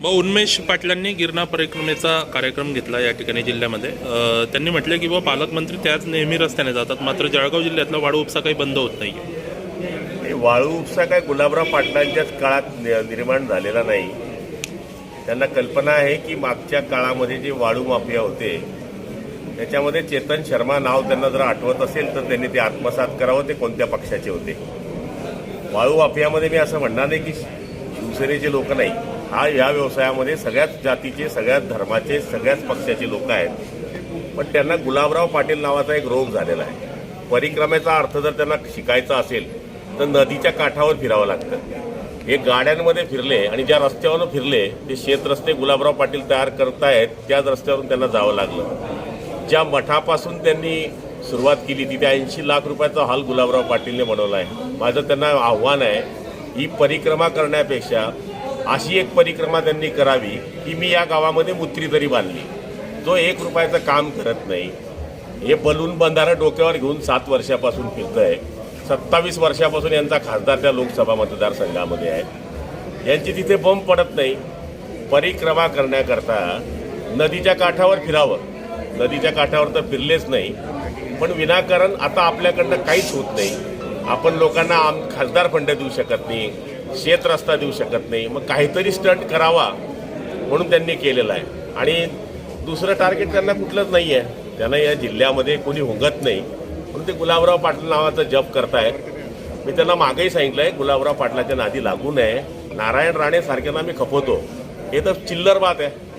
मग उन्मेष पाटलांनी गिरणा परिक्रमेचा कार्यक्रम घेतला या ठिकाणी जिल्ह्यामध्ये. त्यांनी म्हटलं की बाबा पालकमंत्री त्याच नेहमी रस्त्याने जातात. मात्र जळगाव जिल्ह्यातला वाळू उपसा काही बंद होत नाही हे वाळू उपसा काय गुलाबराव पाटलांच्याच काळात निर्माण झालेला नाही. त्यांना कल्पना आहे की मागच्या काळामध्ये जे वाळू माफिया होते त्याच्यामध्ये चेतन शर्मा नाव त्यांना जर आठवत असेल तर त्यांनी ते आत्मसात करावं ते कोणत्या पक्षाचे होते. वाळू माफियामध्ये मी असं म्हणणार नाही की शिवसेनेचे लोक नाही. हा या व्यवसायामध्ये सगळ्याच जातीचे सगळ्याच धर्माचे सगळ्याच पक्षाचे लोक आहेत. पण त्यांना गुलाबराव पाटील नावाचा एक रोग झालेला आहे. परिक्रमेचा अर्थ जर त्यांना शिकायचा असेल तर नदीच्या काठावर फिरावं लागतं. हे गाड्यांमध्ये फिरले आणि ज्या रस्त्यावरून फिरले ते शेत रस्ते गुलाबराव पाटील तयार करतायत त्याच रस्त्यावरून त्यांना जावं लागलं. ज्या मठापासून त्यांनी सुरुवात केली तिथे ऐंशी लाख रुपयाचा हॉल गुलाबराव पाटीलने बनवला आहे. माझं त्यांना आव्हान आहे ही परिक्रमा करण्यापेक्षा अशी एक परिक्रमा त्यांनी करावी की मी या गावामध्ये मुत्री तरी बांधली जो एक रुपयाचं काम करत नाही हे बलून बंधारा डोक्यावर घेऊन सात वर्षापासून फिरतंय. सत्तावीस वर्षापासून यांचा खासदार त्या लोकसभा मतदारसंघामध्ये आहे. यांची तिथे बंब पडत नाही. परिक्रमा करण्याकरता नदीच्या काठावर फिरावं. नदीच्या काठावर तर फिरलेच नाही. पण विनाकारण आता आपल्याकडनं काहीच होत नाही. आपण लोकांना आम खासदार फंड देऊ शकत नाही. शेत रस्ता देऊ शकत नाही. मग काहीतरी स्टंट करावा म्हणून त्यांनी केलेलं आहे. आणि दुसरं टार्गेट त्यांना कुठलंच नाही आहे त्यांना या जिल्ह्यामध्ये कोणी हुंगत नाही. म्हणून ते गुलाबराव पाटील नावाचा जप करतायत. मी त्यांना मागेही सांगितलं आहे गुलाबराव पाटलाच्या नादी लागू नये. नारायण राणे सारख्यांना मी खपवतो. हे तर चिल्लर बात आहे.